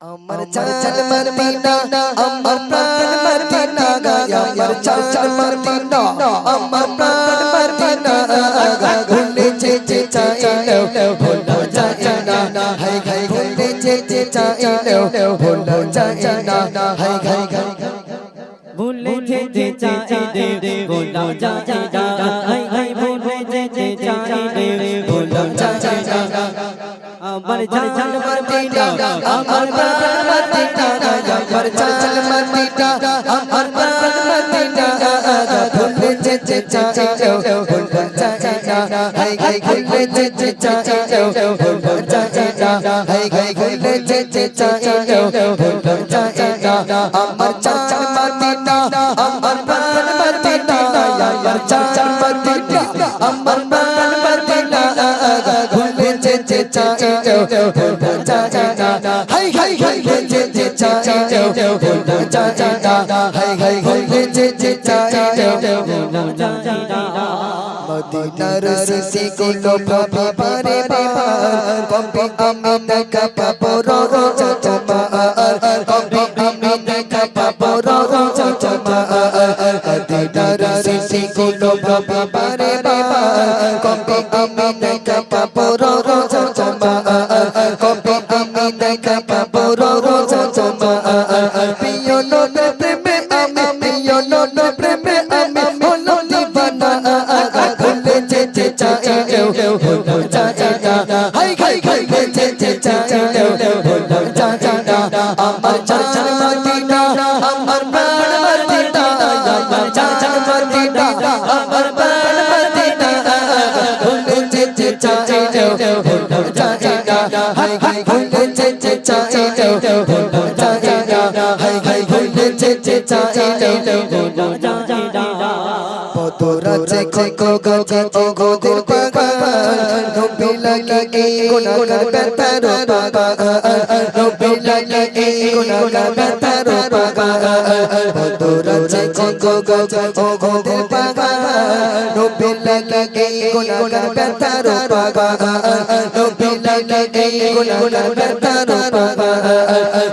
আমার চাচল মদিনা আমার প্রাণ মদিনা গায়া আমার চাচল মদিনা আমার প্রাণ মদিনা ভুলে যে যে চাইলো ভুলো যায় না হাই হাই ভুলে যে যে চাইলো ভুলো যায় হাই হাই হাই ভুলে যেতে চাইলে ভোলা যায় না আই আই ভুলে যেতে চাইলে ভোলা যায় আমার জান মদিনা চাচল মদিনা আমার প্রাণ মদিনা ভুলে যে যে চাইলো ভুলো না হাই হাই ভুলে যে যে চাইলো ভুলো না হাই হাই ভুলে যে যে চাইলো ভুলো না আমার চাচল মদিনা আমার প্রাণ মদিনা আমার চাচল মদিনা আমার প্রাণ মদিনা ভুলে যে যে চাইলো ভুলো যায় না হাই হাই ভুলে যে যে চাইলো ভুলো যায় না হাই হাই ভুলে যে যে চাইলো ভোলা যায় না মদিনার সিসি গুলো ভাবে পারে পার কবে আমি দেখা পাবো রোজ চমৎকার কবে আমি দেখা পাবো রোজ চমৎকার মদিনার সিসি গুলো ভাবে পারে পার কবে আমি দেখা পাবো কবে আমি দেখা পাবো রোজ চমৎকার প্রিয় নবে প্রেমে আমি প্রিয় নবে প্রেমে আমি হলো দিবানা। ভুলে যে যে চাইলেও ভুলো হাই হাই হাই যে যে চাইলেও ভুলো আমার চাচার মদিনা আমার প্রাণ মদিনা আমার চাচার মদিনা আমার প্রাণ মদিনা ভুলে যে যে চাইলেও ভুলো হাই হাই পাগল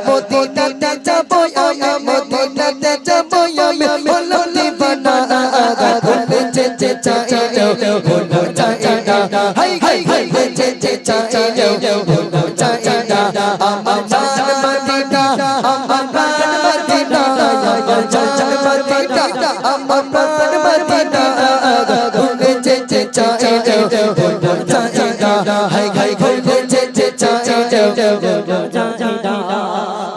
মদিনাতে আমি বলো দিবানা ভুলে যে যে চাইলো ভুলো যায় না হাই হাই হাই যে যে চাইলো ভুলো যায় না আমার জান মদিনা আমার প্রাণ মদিনা আমার জান মদিনা আমার প্রাণ মদিনা ভুলে যে যে চাইলো ভুলো যায় না হাই হাই ভুলে যে যে চাইলো ভোলা যায় না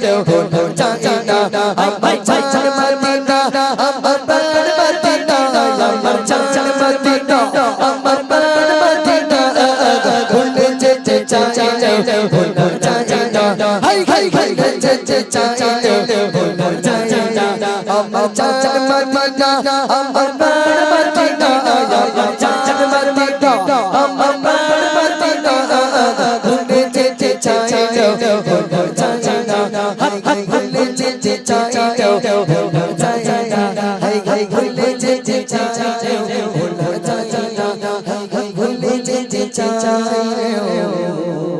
যায় না আমার চাচার মদিনা আমার প্রাণ মদিনা আমার চাচার মদিনা আমার প্রাণ মদিনা ভুলে যে যে চাইলো ভুলো যায় না হাই হাই হাই যে যে চাইলো ভুলো যায় না আমার চাচার মদিনা আমার প্রাণ মদিনা আমার চাচার মদিনা আমার যে যে চাইলো ভুলো যায় না হাই হাই ভুলে যে যে চাইলো ভুলো যায় না হাই হাই ভুলে যে যে চাইলো